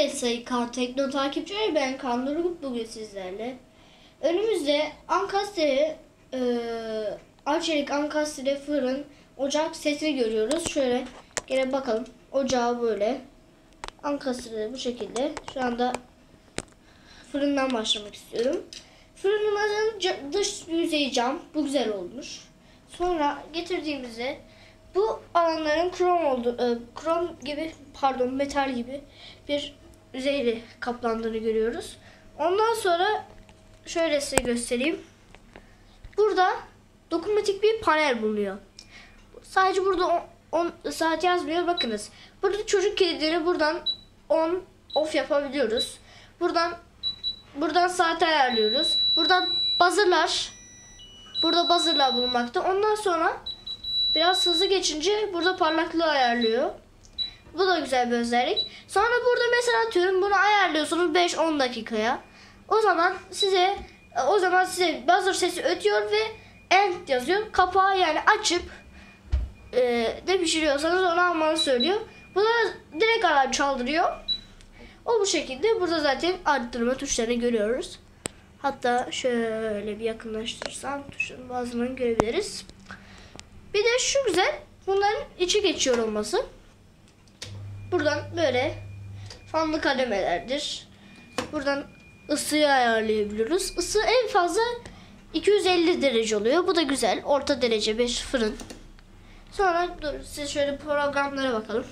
Evet sayı kar tekno takipçileri ben Kaan Durgut bugün sizlerle. Önümüzde Ankastre, e, Arçelik Ankastre fırın ocak setini görüyoruz. Şöyle gene bakalım. Ocağı böyle. Ankastre bu şekilde. Şu anda fırından başlamak istiyorum. Fırınımızın ca- dış yüzeyi cam. Bu güzel olmuş. Sonra getirdiğimizde bu alanların krom oldu, e, krom gibi pardon metal gibi bir yüzeyle kaplandığını görüyoruz. Ondan sonra şöyle size göstereyim. Burada dokunmatik bir panel bulunuyor. Sadece burada 10 saat yazmıyor bakınız. Burada çocuk kilidini buradan on off yapabiliyoruz. Buradan buradan saat ayarlıyoruz. Buradan buzzer'lar burada buzzer'lar bulunmakta. Ondan sonra Biraz hızlı geçince burada parlaklığı ayarlıyor. Bu da güzel bir özellik. Sonra burada mesela atıyorum bunu ayarlıyorsunuz 5-10 dakikaya. O zaman size o zaman size buzzer sesi ötüyor ve end yazıyor. Kapağı yani açıp e, ne pişiriyorsanız onu almanı söylüyor. Bu da direkt alarm çaldırıyor. O bu şekilde. Burada zaten arttırma tuşlarını görüyoruz. Hatta şöyle bir yakınlaştırsam tuşların bazılarını görebiliriz. Bir de şu güzel. Bunların içi geçiyor olması. Buradan böyle fanlı kademelerdir. Buradan ısıyı ayarlayabiliyoruz. Isı en fazla 250 derece oluyor. Bu da güzel. Orta derece bir fırın. Sonra dur size şöyle programlara bakalım.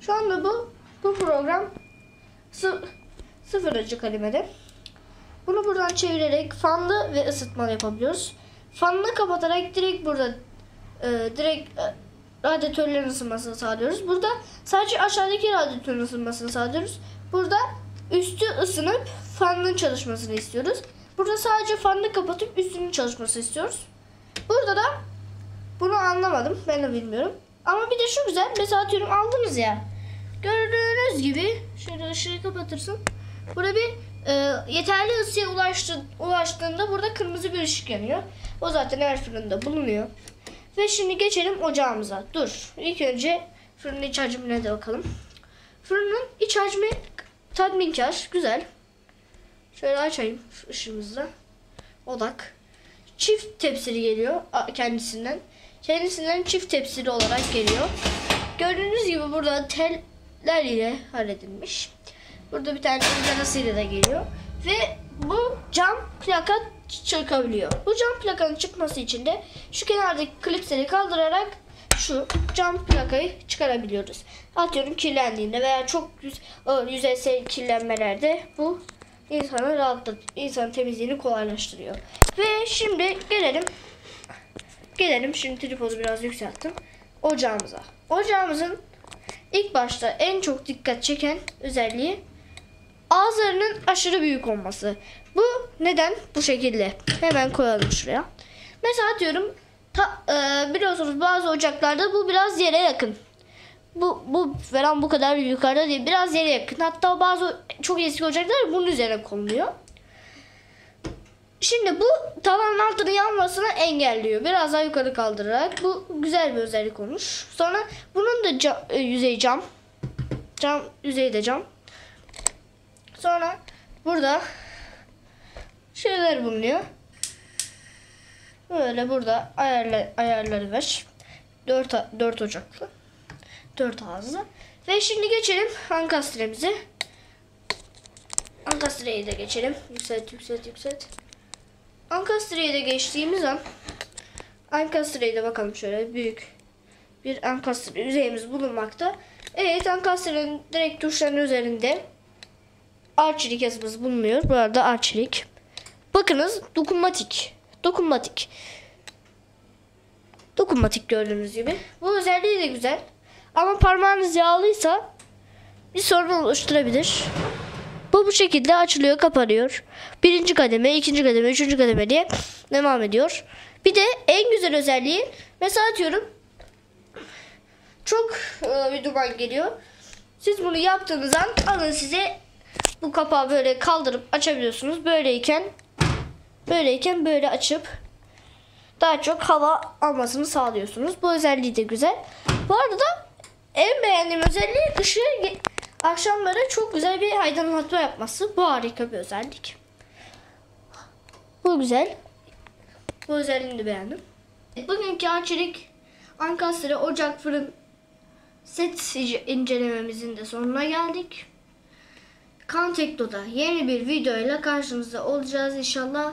Şu anda bu bu program sı sıfırıncı kalemede. Bunu buradan çevirerek fanlı ve ısıtmalı yapabiliyoruz. Fanını kapatarak direkt burada e, direkt e, radyatörlerin ısınmasını sağlıyoruz. Burada sadece aşağıdaki radyatörün ısınmasını sağlıyoruz. Burada üstü ısınıp fanın çalışmasını istiyoruz. Burada sadece fanını kapatıp üstünün çalışmasını istiyoruz. Burada da bunu anlamadım. Ben de bilmiyorum. Ama bir de şu güzel. Mesela atıyorum aldınız ya. Gördüğünüz gibi şöyle ışığı kapatırsın. Burada bir e, yeterli ısıya ulaştı, ulaştığında burada kırmızı bir ışık yanıyor. O zaten her fırında bulunuyor. Ve şimdi geçelim ocağımıza. Dur. İlk önce fırının iç hacmine de bakalım. Fırının iç hacmi tatminkar. Güzel. Şöyle açayım ışığımızla. Odak. Çift tepsili geliyor kendisinden. Kendisinden çift tepsili olarak geliyor. Gördüğünüz gibi burada teller ile halledilmiş. Burada bir tane ızgarasıyla da geliyor. Ve bu cam plaka çıkabiliyor. Bu cam plakanın çıkması için de şu kenardaki klipsleri kaldırarak şu cam plakayı çıkarabiliyoruz. Atıyorum kirlendiğinde veya çok yüz, yüzeysel kirlenmelerde bu insanı rahatlat, insanın temizliğini kolaylaştırıyor. Ve şimdi gelelim gelelim şimdi tripodu biraz yükselttim. Ocağımıza. Ocağımızın ilk başta en çok dikkat çeken özelliği ağızlarının aşırı büyük olması. Bu neden bu şekilde? Hemen koyalım şuraya. Mesela atıyorum ta, e, biliyorsunuz bazı ocaklarda bu biraz yere yakın. Bu, bu falan bu kadar yukarıda değil. Biraz yere yakın. Hatta bazı çok eski ocaklar bunun üzerine konuluyor. Şimdi bu tavanın altını yanmasını engelliyor. Biraz daha yukarı kaldırarak. Bu güzel bir özellik olmuş. Sonra bunun da cam, e, yüzeyi cam. Cam yüzeyi de cam. Sonra burada şeyler bulunuyor. Böyle burada ayarla, ayarları var. 4, 4 ocaklı. 4 ağızlı. Ve şimdi geçelim ankastremize. Ankastreyi de geçelim. Yükselt, yükselt, yükselt. Ankastreyi de geçtiğimiz an Ankastreyi de bakalım şöyle büyük bir ankastre yüzeyimiz bulunmakta. Evet ankastrenin direkt tuşlarının üzerinde Arçelik yazımız bulunuyor. Bu arada arçelik. Bakınız dokunmatik. Dokunmatik. Dokunmatik gördüğünüz gibi. Bu özelliği de güzel. Ama parmağınız yağlıysa bir sorun oluşturabilir. Bu bu şekilde açılıyor, kapanıyor. Birinci kademe, ikinci kademe, üçüncü kademe diye devam ediyor. Bir de en güzel özelliği mesela atıyorum çok e, bir duman geliyor. Siz bunu yaptığınız an alın size bu kapağı böyle kaldırıp açabiliyorsunuz. Böyleyken böyleyken böyle açıp daha çok hava almasını sağlıyorsunuz. Bu özelliği de güzel. Bu arada en beğendiğim özelliği ışığı Akşamları çok güzel bir aydınlatma yapması. Bu harika bir özellik. Bu güzel. Bu özelliğini de beğendim. Bugünkü Arçelik Ankastre Ocak Fırın set incelememizin de sonuna geldik. Kantekno'da yeni bir videoyla karşınızda olacağız inşallah.